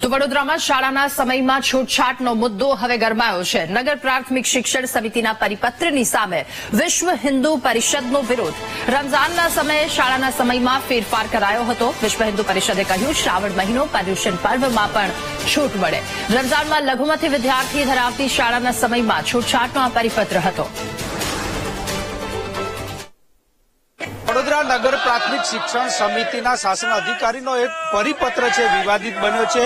તો વડોદરામાં શાળાના સમયમાં છૂટછાટનો મુદ્દો હવે ગરમાયો છે. નગર પ્રાથમિક શિક્ષણ સમિતિના પરિપત્રની સામે વિશ્વ હિન્દુ પરિષદનો વિરોધ. રમઝાનના સમયે શાળાના સમયમાં ફેરફાર કરાયો હતો. વિશ્વ હિન્દુ પરિષદે કહ્યું, શ્રાવણ મહિનો પર્યુષણ પર્વમાં પણ છૂટ મળે. રમઝાનમાં લઘુમતી વિદ્યાર્થી ધરાવતી શાળાના સમયમાં છૂટછાટનો આ પરિપત્ર હતો. વડોદરા નગર પ્રાથમિક શિક્ષણ સમિતિના શાસન અધિકારીનો એક પરિપત્ર છે, વિવાદિત બન્યો છે.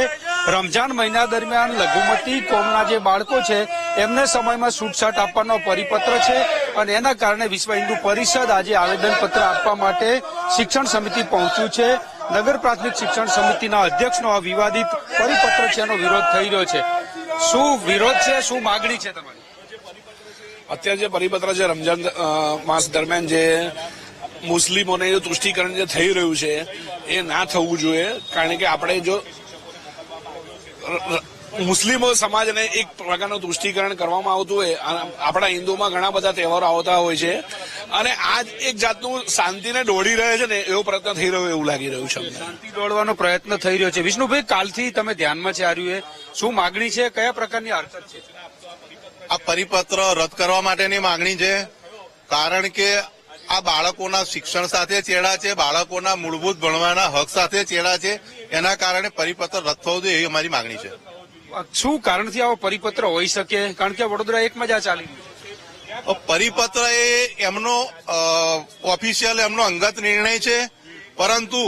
રમજાન મહિના દરમિયાન લઘુમતી કોમના જે બાળકો છે, એમને સમયમાં છૂટછાટ આપવાનો પરિપત્ર છે અને એના કારણે વિશ્વ હિન્દુ પરિષદ આજે આવેદનપત્ર આપવા માટે શિક્ષણ સમિતિ પહોંચ્યું છે. નગર પ્રાથમિક શિક્ષણ સમિતિના અધ્યક્ષનો આ વિવાદિત પરિપત્ર છે, એનો વિરોધ થઈ રહ્યો છે. શું વિરોધ છે, શું માગણી છે તમારી? અત્યારે જે પરિપત્ર છે રમજાન માસ દરમિયાન જે મુસ્લિમોને જે તુષ્ટિકરણ જે થઈ રહ્યું છે એ ના થવું જોઈએ. કારણ કે આપણે જો મુસ્લિમો સમાજને એક પ્રકારનું તુષ્ટિકરણ કરવામાં આવતું હોય આપણા હિન્દુમાં ઘણા બધા તહેવારો આવતા હોય છે. અને આ એક જાતનું શાંતિને દોડી રહે છે ને એવો પ્રયત્ન થઈ રહ્યો એવું લાગી રહ્યું છે શાંતિ દોડવાનો પ્રયત્ન થઈ રહ્યો છે. વિષ્ણુભાઈ કાલથી તમે ધ્યાનમાં છે આર્યું એ શું માગણી છે? કયા પ્રકારની હરકત છે? આ પરિપત્ર રદ કરવા માટેની માંગણી છે. કારણ કે આ બાળકોના શિક્ષણ સાથે ચેડા છે બાળકોના મૂળભૂત ભણવાના હક સાથે ચેડા છે એના કારણે પરિપત્ર રદ થવો જોઈએ એવી અમારી માંગણી છે. શું કારણથી આવો પરિપત્ર હોઈ શકે? કારણ કે વડોદરા એકમાં જ આ ચાલી પરિપત્ર એ એમનો ઓફિશિયલ એમનો અંગત નિર્ણય છે પરંતુ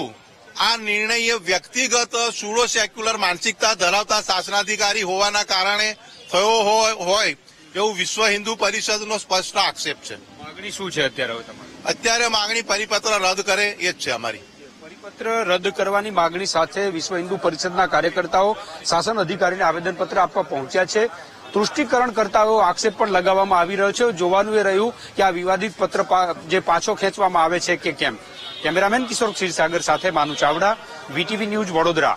આ નિર્ણય એ વ્યક્તિગત સુડો સેક્યુલર માનસિકતા ધરાવતા શાસનાધિકારી હોવાના કારણે થયો હોય હોય એવું વિશ્વ હિન્દુ પરિષદનો સ્પષ્ટ આક્ષેપ છે. માગણી શું છે અત્યારે તમારી? અત્યારે માંગણી પરિપત્ર રદ કરે એ જ છે અમારી. પરિપત્ર રદ કરવાની માગણી સાથે વિશ્વ હિન્દુ પરિષદના કાર્યકર્તાઓ શાસન અધિકારીને આવેદનપત્ર આપવા પહોંચ્યા છે. તૃષ્ટિકરણ કરતા એવો આક્ષેપ પણ લગાવવામાં આવી રહ્યો છે. જોવાનું એ રહ્યું કે આ વિવાદિત પત્ર જે પાછો ખેંચવામાં આવે છે કે કેમ? કેમેરામેન કિશોર ક્ષીરસાગર સાથે માનુ ચાવડા વીટીવી ન્યૂઝ વડોદરા.